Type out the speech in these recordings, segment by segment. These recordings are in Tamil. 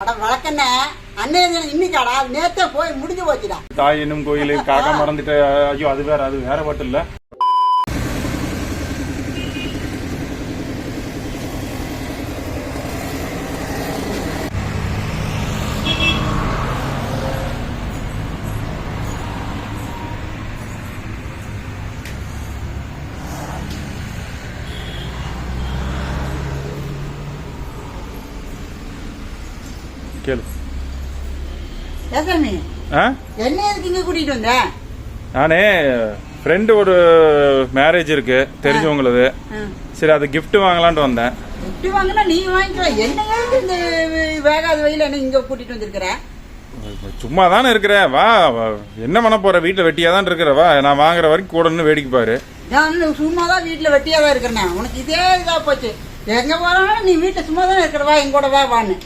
அட வழக்கண்ண அன்னைய தினம் இன்னைக்காடா? நேத்தே போய் முடிஞ்சு போச்சுடா. தாய் என்னும் கோயில் காக்கா மறந்துட்டு ஐயோ அது வேற அது வேற பாட்டு இல்ல கேளு. என்ன எதுக்கு கூட்டிட்டு வந்த? நானே ஃப்ரெண்டு ஒரு மேரேஜ் இருக்கு தெரிஞ்சவங்களது. சரி அது gift வாங்கலான்ட்டு வந்தேன். வாங்கினா நீ வாங்கிக்கோ என்ன ஏதுக்கு இந்த வேகாத வெயில என்ன இங்க கூட்டிட்டு வந்திருக்கிற? சும்மா தானே இருக்கிற. வா. என்ன பண்ண போற? வீட்டில் வெட்டியா தான் இருக்கிற. வா நான் வாங்குற வரைக்கும் கூட நின்னு வேடிக்கை பாரு. நான் சும்மா தான் வீட்டுல வெட்டியா தான் இருக்கிறேன். உனக்கு இதே இதா போச்சு. எங்க போறாலும் நீ வீட்டுல சும்மா தான் இருக்கிறவா எங்க கூட வா வான்னு?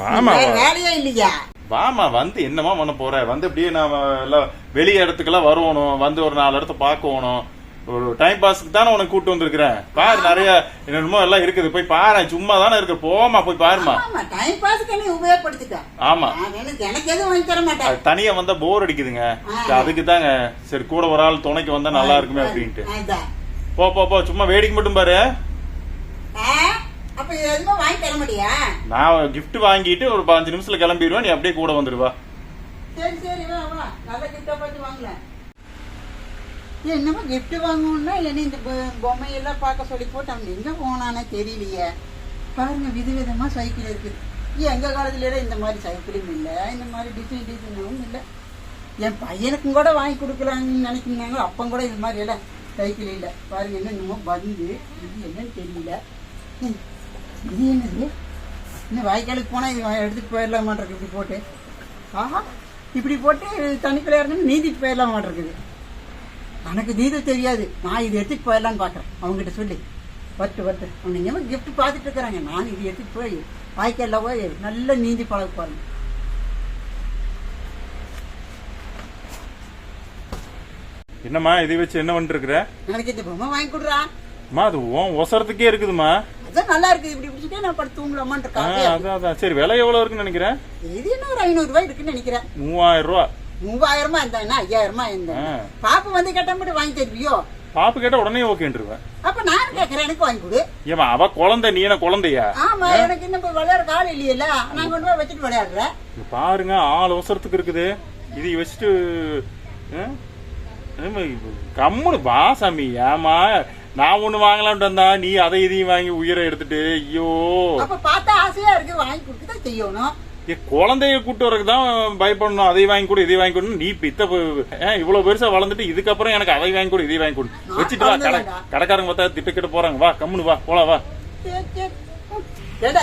வாமா. வேலையே இல்லையா? வாமா வந்து என்னமா பண்ண போற? வந்து அப்படியே நான் எல்லாம் வெளி இடத்துக்கெல்லாம் வருவணும். வந்து ஒரு நாலு இடத்த பார்க்கணும். ஒரு டைம் பாஸ்க்கு தானே உனக்கு கூட்டு வந்திருக்கிறேன். பாரு நிறைய என்னென்னமோ எல்லாம் இருக்குது. போய் பாரு சும்மா தானே இருக்க போமா போய் பாருமா ஆமா டைம் பாஸ்க்கு நீ உபயோகப்படுத்திக்க. ஆமா. எனக்கு எதுவும் வாங்கி தர மாட்டேன். தனியா வந்தா போர் அடிக்குதுங்க. அதுக்கு தாங்க. சரி கூட ஒரு ஆள் துணைக்கு வந்தா நல்லா இருக்குமே அப்படின்ட்டு. போ போ போ சும்மா வேடிக்கை மட்டும் பாரு? அப்ப இது எதுவும் வாங்கி தர மாட்டியா? நான் gift வாங்கிட்டு ஒரு பதினஞ்சு நிமிஷத்துல கிளம்பிடுவேன். நீ அப்படியே கூட வந்துடுவா சரி சரி வா வா. நல்ல கிஃப்டா பார்த்து வாங்கல என்னமோ gift வாங்கணும்னா இல்லைன்னா இந்த பொம்மையெல்லாம் பார்க்க சொல்லி போட்டு அவன் எங்க போனானே தெரியலையே. பாருங்க விதவிதமா சைக்கிள் இருக்குது எங்க காலத்துல எல்லாம் இந்த மாதிரி சைக்கிளும் இல்ல. இந்த மாதிரி டிசைன் டிசைனும் இல்ல. என் பையனுக்கும் கூட வாங்கி கொடுக்கலாம்னு நினைக்கிறாங்க. அப்பம் கூட இது மாதிரி எல்லாம் சைக்கிள் இல்ல. பாருங்க என்னென்னமோ பந்து. இது என்னன்னு தெரியல. இது என்னது? இன்னும் வாய்க்காலுக்கு போனா இது எடுத்துட்டு போயிடலாம் மாட்டிருக்கு இப்படி போட்டு. ஆஹா இப்படி போட்டு தண்ணிக்குள்ள இறங்கணும் நீந்திட்டு போயிடலாம் மாட்டிருக்குது எனக்கு நீந்த தெரியாது. நான் இது எடுத்துட்டு போயிடலாம்னு பார்க்குறேன். அவங்ககிட்ட சொல்லி. வட்டு வட்டு அவங்க இங்கே gift பார்த்துட்டு இருக்கிறாங்க. நான் இது எடுத்துட்டு போய் வாய்க்காலில் போய் நல்லா நீந்தி பழக பாருங்க. என்னம்மா இதை வச்சு என்ன பண்ணிட்டு இருக்கிற? எனக்கு இந்த பொம்மை வாங்கி கொடுறா. அம்மா அது உன் ஒசரத்துக்கே இருக்குதுமா அதான் நல்லா இருக்குது இப்படி பிடிச்சிட்டே நான் படுத்து தூங்கலாமான் ஆ, இருக்கா. அதான் அதான். சரி விலை எவ்வளவு இருக்குன்னு நினைக்கிறேன்? இது என்ன ஒரு ஐநூறு ரூபாய் இருக்குன்னு நினைக்கிறேன். மூவாயிரம் ரூபா. மூவாயிரமா இருந்தா என்ன? ஐயாயிரமா இருந்தா. பாப்பு வந்து கேட்டா வாங்கி தருவியோ? பாப்பு கேட்டா உடனே ஓகேன்றுவேன். அப்ப நான் கேட்கறேன் எனக்கு வாங்கி கொடு. ஏமா அவ குழந்தை நீ என்ன குழந்தையா? ஆமா எனக்கு இன்னும் விளையாட கால் இல்லையில நான் கொண்டு போய் வச்சுட்டு விளையாடுறேன். பாருங்க ஆள் அவசரத்துக்கு இருக்குது. இதை வச்சுட்டு கம்முனு வா சாமி. ஏமா நான் ஒண்ணு வாங்கலாம்னு வந்தா நீ அதை இதையும் வாங்கி உயிரை எடுத்துட்டு ஐயோ. அப்ப பார்த்தா ஆசையா இருக்கு வாங்கி கொடுத்துதான் செய்யணும். குழந்தைய கூட்டு வரக்கு தான் பயப்படணும். அதை வாங்கி கொடு இதை வாங்கி கொடு நீ பித்த இவ்வளவு பெருசா வளர்ந்துட்டு இதுக்கப்புறம் எனக்கு அதை வாங்கி கொடு இதை வாங்கி கொடு. வச்சுட்டு வா கடை. கடைக்காரங்க பார்த்தா திட்டுக்கிட்டு போறாங்க. வா கம்முனு வா போலாம் வா. ஏடா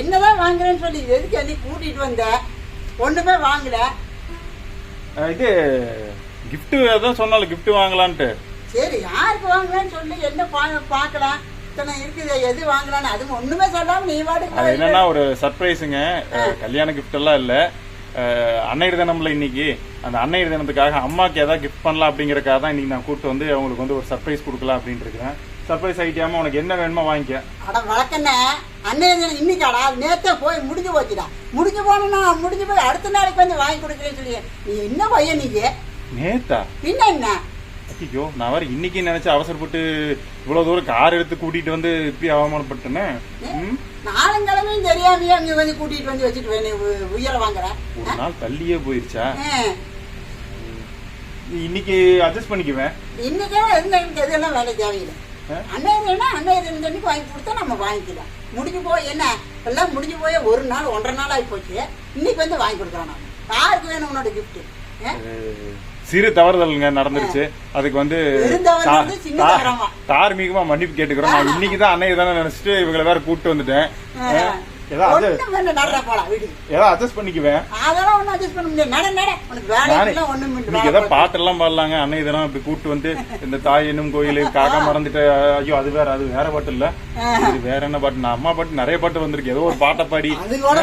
என்னதான் வாங்குறேன்னு சொல்லி எதுக்கு என்னை கூட்டிட்டு வந்த? ஒண்ணுமே வாங்கல. இது gift அதான் சொன்னால gift வாங்கலான்ட்டு. சரி யாருக்கு வாங்குறேன்னு சொல்லி என்ன பா- பார்க்கலாம். இத்தனை இருக்குது எது வாங்கலாம்னு அதுவும் ஒண்ணுமே சொல்லாம நீ அது என்னன்னா ஒரு சர்ப்ரைஸுங்க கல்யாண gift எல்லாம் இல்ல. அஹ் அன்னையர் தினம்ல இன்னைக்கு. அந்த அன்னையர் தினத்துக்காக அம்மாக்கு ஏதாவது gift பண்ணலாம் அப்படிங்கறக்காக தான் இன்னைக்கு நான் கூட்டு வந்து அவங்களுக்கு வந்து ஒரு சர்ப்ரைஸ் கொடுக்கலாம் அப்படின்னு இருக்கிறேன். சர்ப்ரைஸ் ஐட்டியாம உனக்கு என்ன வேணுமோ வாங்கிக்க. அட வழக்கண்ண அன்னைய தினம் இன்னைக்காடா? நேத்தே போய் முடிஞ்சு போச்சுடா. முடிஞ்சு போனா முடிஞ்சு போய் அடுத்த நாளைக்கு வந்து வாங்கி கொடுக்குறேன்னு சொல்லி. நீ என்ன பையன் நீங்க நேத்தா? பின்ன என்ன? ஐயோ நான் வேற இன்னைக்கு நினைச்சு அவசரப்பட்டு இவ்வளவு தூரம் கார் எடுத்து கூட்டிட்டு வந்து இப்படி அவமானப்பட்டேனே? ம்? நாளுங்கிழமையும் தெரியாமையே அங்க வந்து கூட்டிட்டு வந்து வச்சுட்டு உயர வாங்குற? ஒரு நாள் தள்ளியே போயிருச்சா. இன்னைக்கு அட்ஜஸ்ட் பண்ணிக்குவேன். இன்னைக்கே எனக்கு எதெல்லாம் வேலை தேவையில்லை. ஆ? அன்னைய தினம் அன்னைய தினம் தண்ணிக்கு வாங்கி கொடுத்தா நம்ம வாங்கிக்கலாம். முடிஞ்சு போய் என்ன எல்லாம் முடிஞ்சு போய் ஒரு நாள் ஒன்றரை நாள் ஆகி போச்சு. இன்னைக்கு வந்து வாங்கி கொடுக்குறோம் நம்ம. யாருக்கு வேணும் உன்னோட அஹ் சிறு தவறுதல்ங்க நடந்துருச்சு. அதுக்கு வந்து? தார்மீகமா மன்னிப்பு கேட்டுக்கிறோம். நான் இன்னைக்கு தான் அன்னைக்கு தானே நினைச்சிட்டு இவங்களை வேற கூப்பிட்டு வந்துட்டேன். அட்ஜஸ்ட் பண்ணிக்குவேன் அதெல்லாம் ஒண்ணும் அட்ஜஸ்ட் பண்ண முடியாது. நட நட உனக்கு வேலை நானே இல்லை ஒண்ணும் இல்லை இன்னைக்கு ஏதாவது பாட்டெல்லாம் பாடலாங்க. அன்னைக்கு தினம் இப்படி கூப்பிட்டு வந்து இந்த தாய் என்னும் கோயில் காக்கா மறந்துட்டு ஐயோ அது வேற அது வேற பாட்டு இல்ல. இது வேற என்ன பாட்டு? நான் அம்மா பாட்டு நிறைய பாட்டு வந்திருக்கு. ஏதோ ஒரு பாட்டை பாடி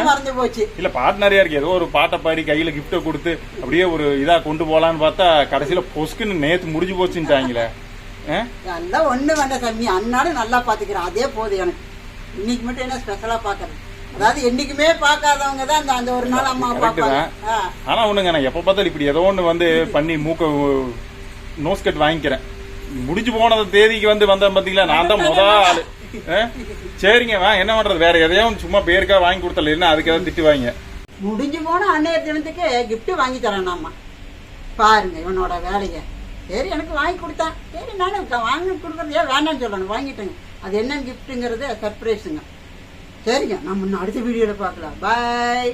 மறந்து போச்சு. இல்ல பாட்டு நிறைய இருக்கு. ஏதோ ஒரு பாட்டை பாடி கையில கிஃப்ட கொடுத்து அப்படியே ஒரு இதா கொண்டு போலான்னு பார்த்தா கடைசியில பொஸ்க்குன்னு நேத்து முடிஞ்சு போச்சுட்டாங்களே எல்லாம் ஒண்ணு வேண்டாம் சாமி. அன்னாலும் நல்லா பாத்துக்கிறேன். அதே போதும் எனக்கு. இன்னைக்கு மட்டும் என்ன ஸ்பெஷலா பாக்குறேன் அதாவது என்னைக்குமே பார்க்காதவங்க தான் அந்த ஒரு நாள் அம்மா பார்ப்பாங்க. ஆனா ஒண்ணுங்க நான் எப்ப பார்த்தாலும் இப்படி ஏதோ ஒண்ணு வந்து பண்ணி மூக்க நோஸ் கட் வாங்கிக்கிறேன். முடிஞ்சு போன தேதிக்கு வந்து வந்தேன் பாத்தீங்களா? நான் தான் முத ஆளு? சரிங்க வா என்ன பண்றது? வேற எதையும் சும்மா பேருக்கா வாங்கி கொடுத்தல இல்லைன்னா அதுக்கு ஏதாவது திட்டு வாங்க. முடிஞ்சு போன அன்னைய தினத்துக்கு gift வாங்கி தரேனாமா பாருங்க இவனோட வேலையை. சரி எனக்கு வாங்கி கொடுத்தான். சரி நானும் வாங்கி கொடுக்குறது ஏன் வேண்டாம்னு சொல்லணும். வாங்கிட்டேங்க. அது என்ன கிஃப்ட்டுங்கிறது சர்ப்ரைஸுங்க சரிங்க நம்ம அடுத்த வீடியோவில் பார்க்கலாம். பாய்